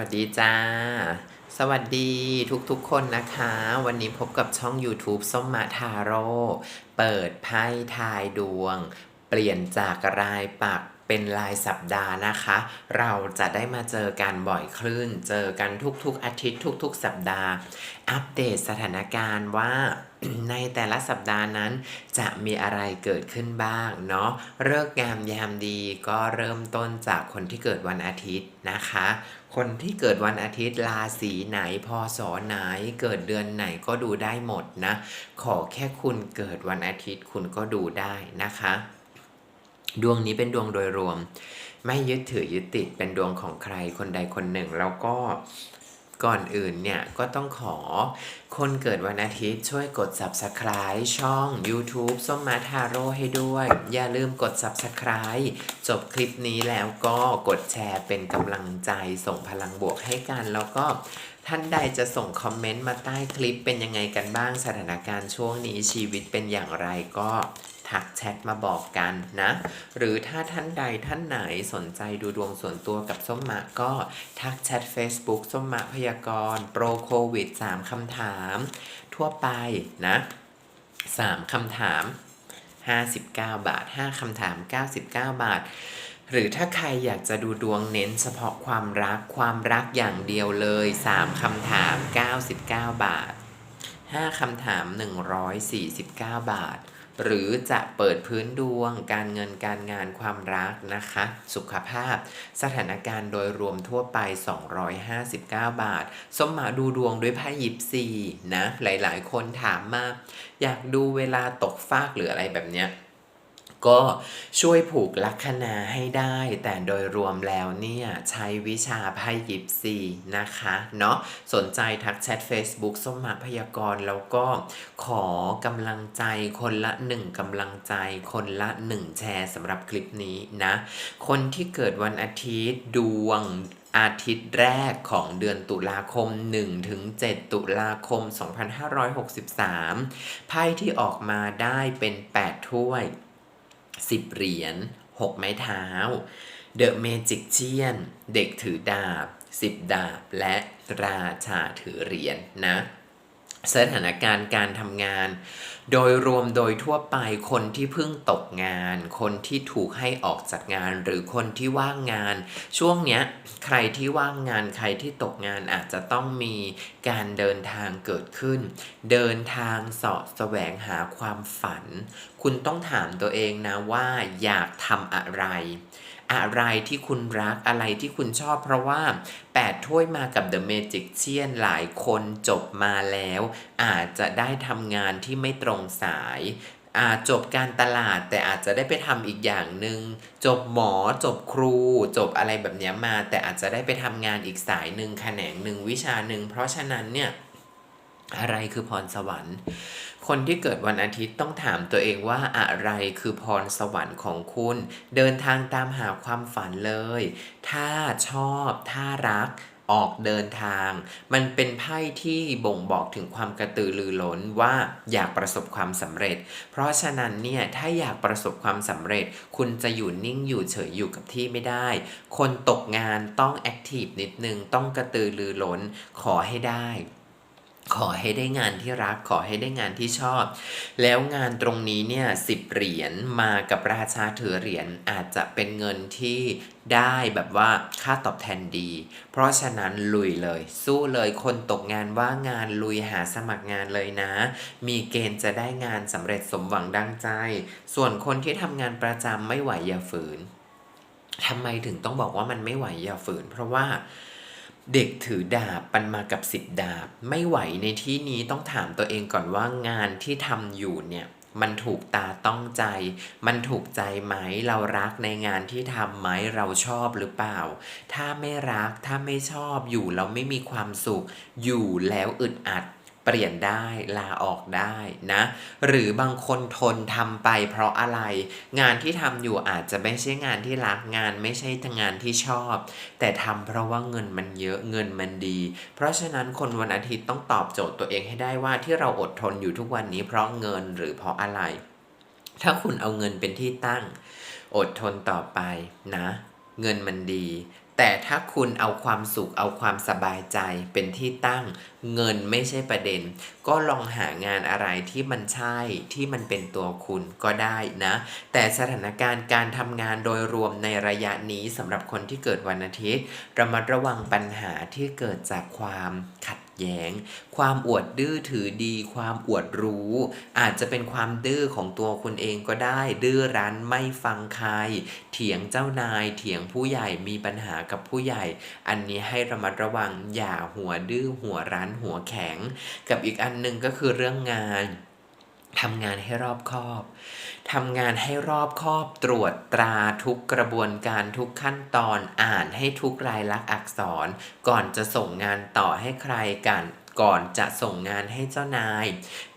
วัสดีจ้า สวัสดีทุกๆคนนะคะ วันนี้พบกับช่อง YouTube ส้มมาทาโร่เปิดไพ่ทายดวง เปลี่ยนจากรายปักเป็นรายสัปดาห์นะคะ เราจะได้มาเจอกันบ่อยคลื่น เจอกันทุกๆอาทิตย์ทุก ๆ สัปดาห์ อัปเดตสถานการณ์ว่า ในแต่ละสัปดาห์นั้น จะมีอะไรเกิดขึ้นบ้างเนาะเลิกงามยามดีก็เริ่มต้นจากคนที่เกิดวันอาทิตย์นะคะ คนที่เกิดวันอาทิตย์ราศีไหนพศไหน เกิดเดือนไหนก็ดูได้หมดนะ ขอแค่คุณเกิดวันอาทิตย์คุณก็ดูได้นะคะ ดวงนี้เป็นดวงโดยรวม ไม่ยึดถือยึดติดเป็นดวงของใครคนใดคนหนึ่งแล้วก็ ก่อนอื่นเนี่ย ก็ต้องขอคนเกิดวันอาทิตย์ช่วยกด subscribe ช่อง YouTube ส้มมาทาโร่ให้ด้วย อย่าลืมกด subscribe จบคลิปนี้แล้วก็กดแชร์เป็นกำลังใจส่งพลังบวกให้กันแล้วก็ท่านใดจะส่งคอมเมนต์มาใต้คลิปเป็นยังไงกันบ้างสถานการณ์ช่วงนี้ชีวิตเป็นอย่างไรก็ ทักแชทมาบอกกันนะ หรือถ้าท่านใดท่านไหนสนใจดูดวงส่วนตัวกับส้มมะก็ทักแชท Facebook ส้มมะพยากรณ์โปรโควิด 3 คำถาม ทั่วไปนะ 3 คำถาม 59 บาท 5 คำถาม 99 บาทหรือถ้าใครอยากจะดูดวงเน้นเฉพาะความรักความรักอย่างเดียวเลย 3 คำถาม 99 บาท 5 คำถาม 149 บาท หรือจะเปิดพื้นดวง การเงินการงานความรักนะคะ สุขภาพ สถานการณ์โดยรวมทั่วไป 259 บาท สมมาดูดวงด้วยไพ่ยิปซีนะ หลายๆ คนถามมา อยากดูเวลาตกฟากหรืออะไรแบบเนี้ย ก็ช่วยผูกลัคนาให้ได้ แต่โดยรวมแล้วเนี่ยใช้วิชาไพ่ยิปซีนะคะเนาะสนใจทักแชท Facebook ส้มมาพยากรณ์แล้วก็ขอกำลังใจคนละหนึ่งกำลังใจคนละหนึ่งแชร์สำหรับคลิปนี้นะ คนที่เกิดวันอาทิตย์ดวงอาทิตย์แรกของเดือนตุลาคม 1 ถึง 7 ตุลาคม 2563 ไพ่ที่ออกมาได้เป็น 8 ถ้วย 10 เหรียญ 6 ไม้เท้า เดอะเมจิกเชียน เด็กถือดาบ 10 ดาบ และราชาถือเหรียญนนะสถานการณ์การทำงาน โดยรวมโดยทั่วไปคนที่เพิ่งตกงาน คนที่ถูกให้ออกจากงาน หรือคนที่ว่างงาน ช่วงเนี้ยใครที่ว่างงานใครที่ตกงานอาจจะต้องมีการเดินทางเกิดขึ้น เดินทางเสาะแสวงหาความฝัน คุณต้องถามตัวเองนะว่าอยากทำอะไร อะไรที่คุณรักอะไรที่คุณชอบ เพราะว่า 8 ถ้วยมากับ The Magic เชียนหลายคนจบมาแล้ว อาจจะได้ทำงานที่ไม่ตรงสายอาจจบการตลาดแต่อาจจะได้ไปทำอีกอย่างหนึ่งจบหมอจบครู จบอะไรแบบนี้มา แต่อาจจะได้ไปทำงานอีกสายหนึ่งแขนงหนึ่งวิชาหนึ่งเพราะฉะนั้นเนี่ย อะไรคือพรสวรรค์ คนที่เกิดวันอาทิตย์ต้องถามตัวเองว่าอะไรคือพรสวรรค์ของคุณ เดินทางตามหาความฝันเลย ถ้าชอบ ถ้ารักออกเดินทาง มันเป็นไพ่ที่บ่งบอกถึงความกระตือรือร้นว่าอยากประสบความสำเร็จ เพราะฉะนั้นเนี่ยถ้าอยากประสบความสำเร็จ คุณจะอยู่นิ่งอยู่เฉยอยู่กับที่ไม่ได้ คนตกงานต้องแอคทีฟนิดนึงต้องกระตือรือร้นขอให้ได้ ขอให้ได้งานที่รักขอให้ได้งานที่ชอบ แล้วงานตรงนี้เนี่ยสิบเหรียญมากับราชาถือเหรียญอาจจะเป็นเงินที่ได้แบบว่าค่าตอบแทนดี เพราะฉะนั้นลุยเลย สู้เลยคนตกงานว่างงานลุยหาสมัครงานเลยนะ มีเกณฑ์จะได้งานสำเร็จสมหวังดังใจ ส่วนคนที่ทำงานประจำไม่ไหวอย่าฝืนทำไมถึงต้องบอกว่ามันไม่ไหวอย่าฝืน เพราะว่า เด็กถือดาบปันมากับสิบดาบ ไม่ไหวในที่นี้ต้องถามตัวเองก่อนว่างานที่ทำอยู่เนี่ยมันถูกตาต้องใจ มันถูกใจไหม เรารักในงานที่ทำไหม เราชอบหรือเปล่า ถ้าไม่รัก ถ้าไม่ชอบอยู่แล้วไม่มีความสุข อยู่แล้วอึดอัด เปลี่ยนได้ลาออกได้นะ หรือบางคนทนทำไปเพราะอะไร งานที่ทำอยู่อาจจะไม่ใช่งานที่รักงานไม่ใช่งานที่ชอบ แต่ทำเพราะว่าเงินมันเยอะเงินมันดี เพราะฉะนั้นคนวันอาทิตย์ต้องตอบโจทย์ตัวเองให้ได้ว่าที่เราอดทนอยู่ทุกวันนี้เพราะเงินหรือเพราะอะไร ถ้าคุณเอาเงินเป็นที่ตั้ง อดทนต่อไปนะ เงินมันดี แต่ถ้าคุณเอาความสุขเอาความสบายใจเป็นที่ตั้ง เงินไม่ใช่ประเด็น ก็ลองหางานอะไรที่มันใช่ที่มันเป็นตัวคุณก็ได้นะ แต่สถานการณ์การทำงานโดยรวมในระยะนี้สำหรับคนที่เกิดวันอาทิตย์ระมัดระวังปัญหาที่เกิดจากความขัด แย้ง ความอวดดื้อถือดี ความอวดรู้ อาจจะเป็นความดื้อของตัวคุณเองก็ได้ ดื้อรั้นไม่ฟังใคร เถียงเจ้านาย เถียงผู้ใหญ่ มีปัญหากับผู้ใหญ่ อันนี้ให้ระมัดระวัง อย่าหัวดื้อหัวรั้นหัวแข็ง กับอีกอันหนึ่งก็คือเรื่องงาน ทำงานให้รอบคอบทำงานให้รอบคอบตรวจตราทุกกระบวนการทุกขั้นตอนอ่านให้ทุกรายลักษณ์อักษร ก่อนจะส่งงานต่อให้ใครกันก่อนจะส่งงานให้เจ้านาย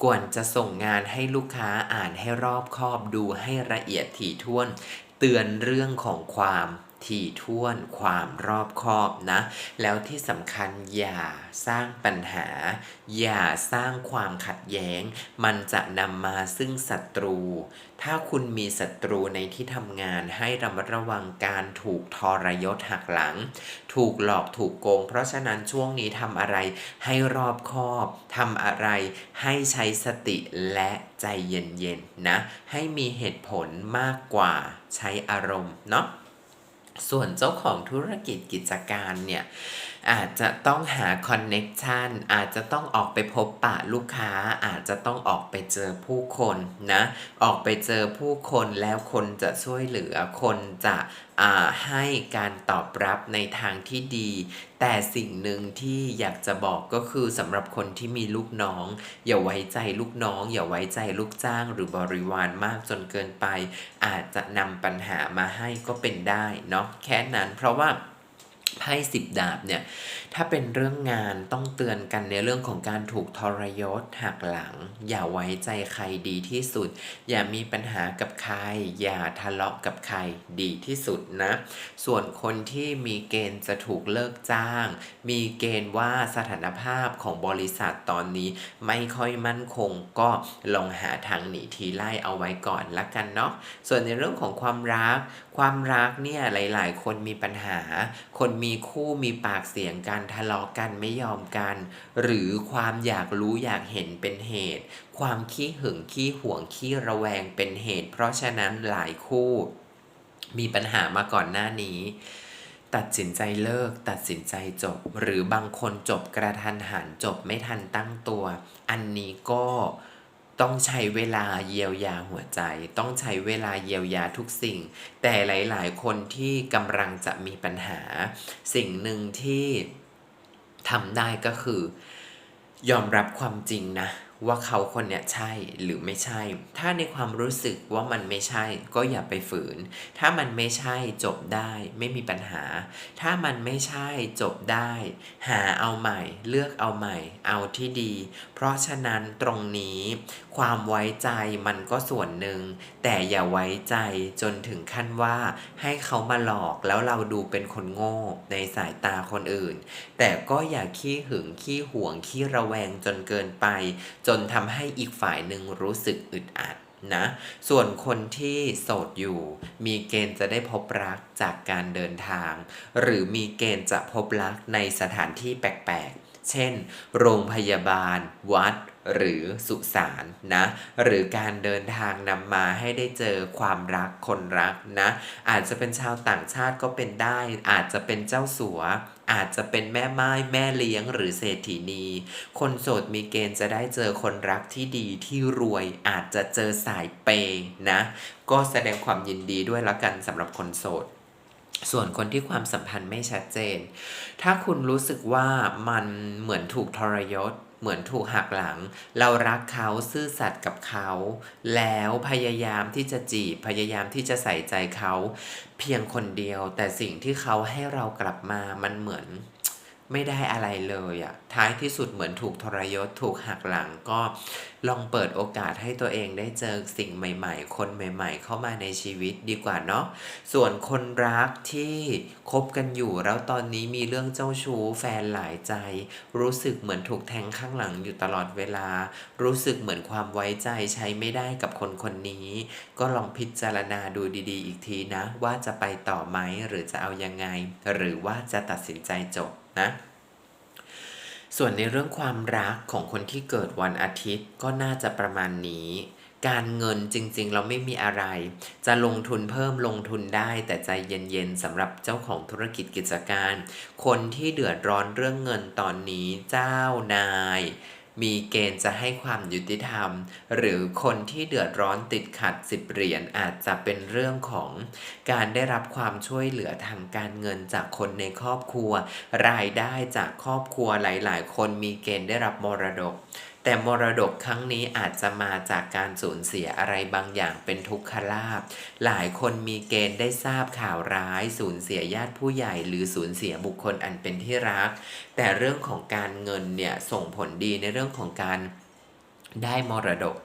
ก่อนจะส่งงานให้ลูกค้าอ่านให้รอบคอบดูให้ละเอียดถี่ถ้วน เตือนเรื่องของความ ถี่ถ้วนความรอบคอบนะ แล้วที่สำคัญอย่าสร้างปัญหา อย่าสร้างความขัดแย้ง มันจะนำมาซึ่งศัตรู ถ้าคุณมีศัตรูในที่ทำงานให้ระมัดระวังการถูกทรยศหักหลัง ถูกหลอกถูกโกง เพราะฉะนั้นช่วงนี้ทำอะไรให้รอบคอบทำอะไรให้ใช้สติและใจเย็นๆนะ ให้มีเหตุผลมากกว่าใช้อารมณ์เนาะ ส่วนเจ้าของธุรกิจกิจการเนี่ย อาจจะต้องหาคอนเน็กชันอาจจะต้องออกไปพบปะลูกค้า อาจจะต้องออกไปเจอผู้คนนะ ออกไปเจอผู้คนแล้วคนจะช่วยเหลือคนจะอ่าให้การตอบรับในทางที่ดี แต่สิ่งหนึ่งที่อยากจะบอกก็คือสำหรับคนที่มีลูกน้อง อย่าไว้ใจลูกน้อง อย่าไว้ใจลูกจ้าง หรือบริวารมากจนเกินไป อาจจะนำปัญหามาให้ก็เป็นได้เนาะแค่นั้นเพราะว่า ไพ่สิบดาบเนี่ยถ้าเป็นเรื่องงานต้องเตือนกันในเรื่องของการถูกทรยศหักหลัง อย่าไว้ใจใครดีที่สุด อย่ามีปัญหากับใคร อย่าทะเลาะกับใครดีที่สุดนะ ส่วนคนที่มีเกณฑ์จะถูกเลิกจ้าง มีเกณฑ์ว่าสถานภาพของบริษัทตอนนี้ไม่ค่อยมั่นคงก็ลองหาทางหนีทีไล่เอาไว้ก่อนละกันเนาะส่วนในเรื่องของความรัก ความรักเนี่ยหลาย ๆ คนมีปัญหา คนมีคู่มีปากเสียงกันทะเลาะกันไม่ยอมกัน หรือความอยากรู้อยากเห็นเป็นเหตุ ความขี้หึงขี้หวงขี้ระแวงเป็นเหตุ เพราะฉะนั้นหลายคู่ มีปัญหามาก่อนหน้านี้ ตัดสินใจเลิก ตัดสินใจจบ หรือบางคนจบกระทันหันจบไม่ทันตั้งตัว อันนี้ก็ต้องใช้เวลาเยียวยาหัวใจ ต้องใช้เวลาเยียวยาทุกสิ่ง แต่หลาย ๆ คนที่กำลังจะมีปัญหา สิ่งหนึ่งที่ ทำได้ก็คือ ยอมรับความจริงนะ ว่าเขาคนเนี้ยใช่หรือไม่ใช่ ถ้าในความรู้สึกว่ามันไม่ใช่ ก็อย่าไปฝืน ถ้ามันไม่ใช่จบได้ไม่มีปัญหา ถ้ามันไม่ใช่จบได้ หาเอาใหม่ เลือกเอาใหม่ เอาที่ดีเพราะฉะนั้นตรงนี้ความไว้ใจมันก็ส่วนหนึ่ง แต่อย่าไว้ใจจนถึงขั้นว่าให้เขามาหลอกแล้วเราดูเป็นคนโง่ในสายตาคนอื่น แต่ก็อย่าขี้หึงขี้หวงขี้ระแวงจนเกินไป จนทำให้อีกฝ่ายหนึ่งรู้สึกอึดอัดนะส่วนคนที่โสดอยู่ มีเกณฑ์จะได้พบรักจากการเดินทาง หรือมีเกณฑ์จะพบรักในสถานที่แปลกๆ เช่น โรงพยาบาล วัด หรือสุสานนะ หรือการเดินทางนำมาให้ได้เจอความรักคนรักนะ อาจจะเป็นชาวต่างชาติก็เป็นได้ อาจจะเป็นเจ้าสัว อาจจะเป็นแม่ไม้แม่เลี้ยงหรือเศรษฐีนี คนโสดมีเกณฑ์จะได้เจอคนรักที่ดีที่รวย อาจจะเจอสายเปย์นะ ก็แสดงความยินดีด้วยละกันสำหรับคนโสด ส่วนคนที่ความสัมพันธ์ไม่ชัดเจน ถ้าคุณรู้สึกว่ามันเหมือนถูกทรยศ เหมือนถูกหักหลัง เรารักเขาซื่อสัตย์กับเขา แล้วพยายามที่จะจีบ พยายามที่จะใส่ใจเขา เพียงคนเดียว แต่สิ่งที่เขาให้เรากลับมามันเหมือน ไม่ได้อะไรเลยอะท้ายที่สุดเหมือนถูกทรยศถูกหักหลังก็ลองเปิดโอกาสให้ตัวเองได้เจอสิ่งใหม่ ๆ คนใหม่ ๆ เข้ามาในชีวิตดีกว่าเนาะส่วนคนรักที่คบกันอยู่แล้วตอนนี้มีเรื่องเจ้าชู้แฟนหลายใจ รู้สึกเหมือนถูกแทงข้างหลังอยู่ตลอดเวลา รู้สึกเหมือนความไว้ใจใช้ไม่ได้กับคนคนนี้ ก็ลองพิจารณาดูดีๆ อีกทีนะ ว่าจะไปต่อไหมหรือจะเอายังไง หรือว่าจะตัดสินใจจบ นะส่วนในเรื่องความรักของคนที่เกิดวันอาทิตย์ก็น่าจะประมาณนี้ การเงินจริงๆ เราไม่มีอะไร จะลงทุนเพิ่มลงทุนได้ แต่ใจเย็นๆสำหรับเจ้าของธุรกิจกิจการ คนที่เดือดร้อนเรื่องเงินตอนนี้เจ้านาย มีเกณฑ์จะให้ความยุติธรรม หรือคนที่เดือดร้อนติดขัดสิบเหรียญอาจจะเป็นเรื่องของการได้รับความช่วยเหลือทางการเงินจากคนในครอบครัว รายได้จากครอบครัวหลาย ๆ คนมีเกณฑ์ได้รับมรดก แต่มรดกครั้งนี้อาจจะมาจากการสูญเสียอะไรบางอย่างเป็นทุกขลาภหลายคนมีเกณฑ์ได้ทราบข่าวร้าย สูญเสียญาติผู้ใหญ่ หรือสูญเสียบุคคลอันเป็นที่รัก แต่เรื่องของการเงินเนี่ยส่งผลดีในเรื่องของการได้มรดก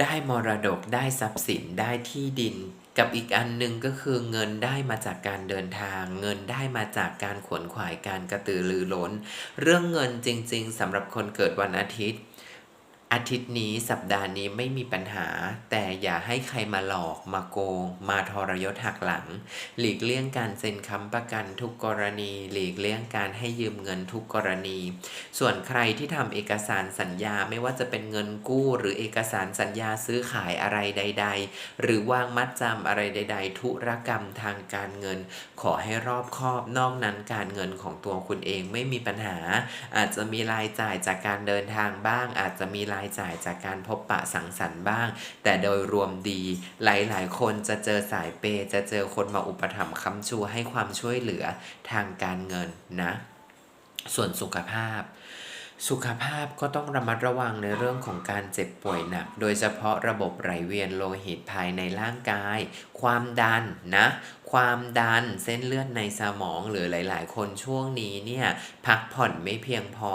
ได้มรดกได้ทรัพย์สินได้ที่ดินกับอีกอันหนึ่งก็คือเงินได้มาจากการเดินทาง เงินได้มาจากการขวนขวายการกระตือรือร้น เรื่องเงินจริง ๆสำหรับคนเกิดวันอาทิตย์ อาทิตย์นี้สัปดาห์นี้ไม่มีปัญหา แต่อย่าให้ใครมาหลอกมาโกง มาทรยศหักหลัง หลีกเลี่ยงการเซ็นค้ำประกันทุกกรณี หลีกเลี่ยงการให้ยืมเงินทุกกรณี ส่วนใครที่ทำเอกสารสัญญาไม่ว่าจะเป็นเงินกู้หรือเอกสารสัญญาซื้อขายอะไรใด ๆ หรือวางมัดจำอะไรใด ๆ ธุรกรรมทางการเงิน ขอให้รอบคอบนอกนั้นการเงินของตัวคุณเองไม่มีปัญหา อาจจะมีรายจ่ายจากการเดินทางบ้าง อาจจะมีรายายจ่ายจากการพบปะสังสรรค์บ้าง แต่โดยรวมดีหลายๆ คนจะเจอสายเปย์จะเจอคนมาอุปถัมภ์ค้ำชูให้ความช่วยเหลือทางการเงินนะ ส่วนสุขภาพสุขภาพก็ต้องระมัดระวังในเรื่องของการเจ็บป่วยหนัก โดยเฉพาะระบบไหลเวียนโลหิตภายในร่างกาย ความดันนะ ความดันเส้นเลือดในสมองหรือหลาย ๆ คนช่วงนี้เนี่ยพักผ่อนไม่เพียงพอ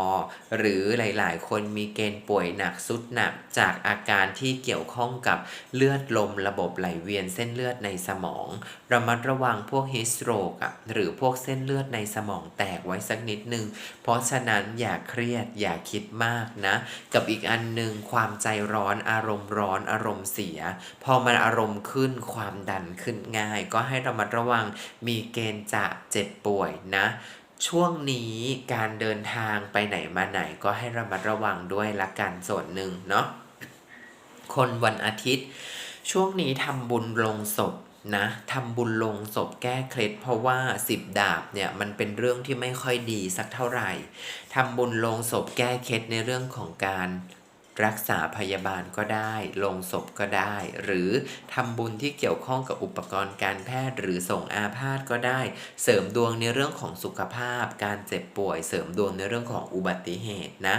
หรือหลาย ๆ คนมีเกณฑ์ป่วยหนักสุดหนักจากอาการที่เกี่ยวข้องกับเลือดลมระบบไหลเวียนเส้นเลือดในสมอง ระมัดระวังพวกฮิสโตรกอะหรือพวกเส้นเลือดในสมองแตกไว้สักนิดนึง เพราะฉะนั้นอย่าเครียดอย่าคิดมากนะ กับอีกอันหนึ่งความใจร้อนอารมณ์ร้อนอารมณ์เสีย พอมันอารมณ์ขึ้นความดันขึ้นง่าย ก็ให้ระมัดระวังมีเกณฑ์จะเจ็บป่วยนะ ช่วงนี้การเดินทางไปไหนมาไหนก็ให้ระมัดระวังด้วยละกันส่วนหนึ่งเนาะคนวันอาทิตย์ ช่วงนี้ทำบุญลงศพนะทำบุญลงศพแก้เคล็ดเพราะว่าสิบดาบเนี่ยมันเป็นเรื่องที่ไม่ค่อยดีสักเท่าไหร่ทำบุญลงศพแก้เคล็ดในเรื่องของการ รักษาพยาบาลก็ได้ ลงศพก็ได้ หรือทำบุญที่เกี่ยวข้องกับอุปกรณ์การแพทย์ หรือส่งอาพาธก็ได้ เสริมดวงในเรื่องของสุขภาพ การเจ็บป่วย เสริมดวงในเรื่องของอุบัติเหตุนะ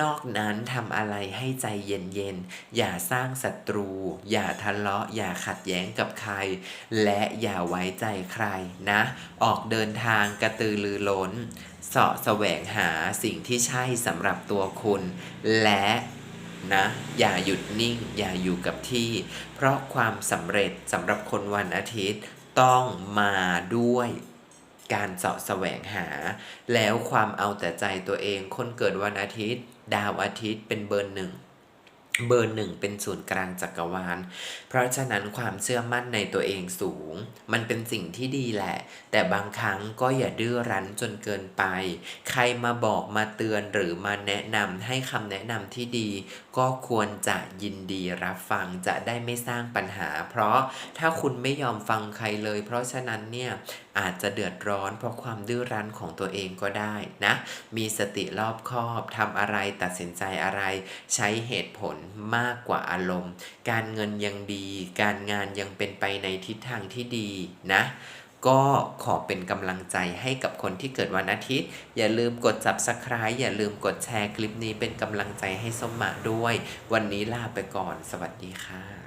นอกนั้นทำอะไรให้ใจเย็นๆ อย่าสร้างศัตรู อย่าทะเลาะ อย่าขัดแย้งกับใคร และอย่าไว้ใจใครนะ ออกเดินทางกระตือรือร้นเสาะแสวงหาสิ่งที่ใช่สำหรับตัวคุณ และ นะ อย่าหยุดนิ่ง อย่าอยู่กับที่ เพราะความสำเร็จสำหรับคนวันอาทิตย์ต้องมาด้วยการเสาะแสวงหา แล้วความเอาแต่ใจตัวเอง คนเกิดวันอาทิตย์ ดาวอาทิตย์เป็นเบอร์หนึ่งเบอร์หนึ่งเป็นศูนย์กลางจักรวาล เพราะฉะนั้นความเชื่อมั่นในตัวเองสูง มันเป็นสิ่งที่ดีแหละ แต่บางครั้งก็อย่าดื้อรั้นจนเกินไป ใครมาบอกมาเตือนหรือมาแนะนำให้คำแนะนำที่ดี ก็ควรจะยินดีรับฟังจะได้ไม่สร้างปัญหา เพราะถ้าคุณไม่ยอมฟังใครเลย เพราะฉะนั้นเนี่ยอาจจะเดือดร้อน เพราะความดื้อรั้นของตัวเองก็ได้นะ มีสติรอบคอบทำอะไรตัดสินใจอะไร ใช้เหตุผลมากกว่าอารมณ์ การเงินยังดี การงานยังเป็นไปในทิศทางที่ดีนะ ก็ขอเป็นกำลังใจให้กับคนที่เกิดวันอาทิตย์ อย่าลืมกด subscribe อย่าลืมกดแชร์คลิปนี้เป็นกำลังใจให้ส้มหมาด้วย วันนี้ลาไปก่อน สวัสดีค่ะ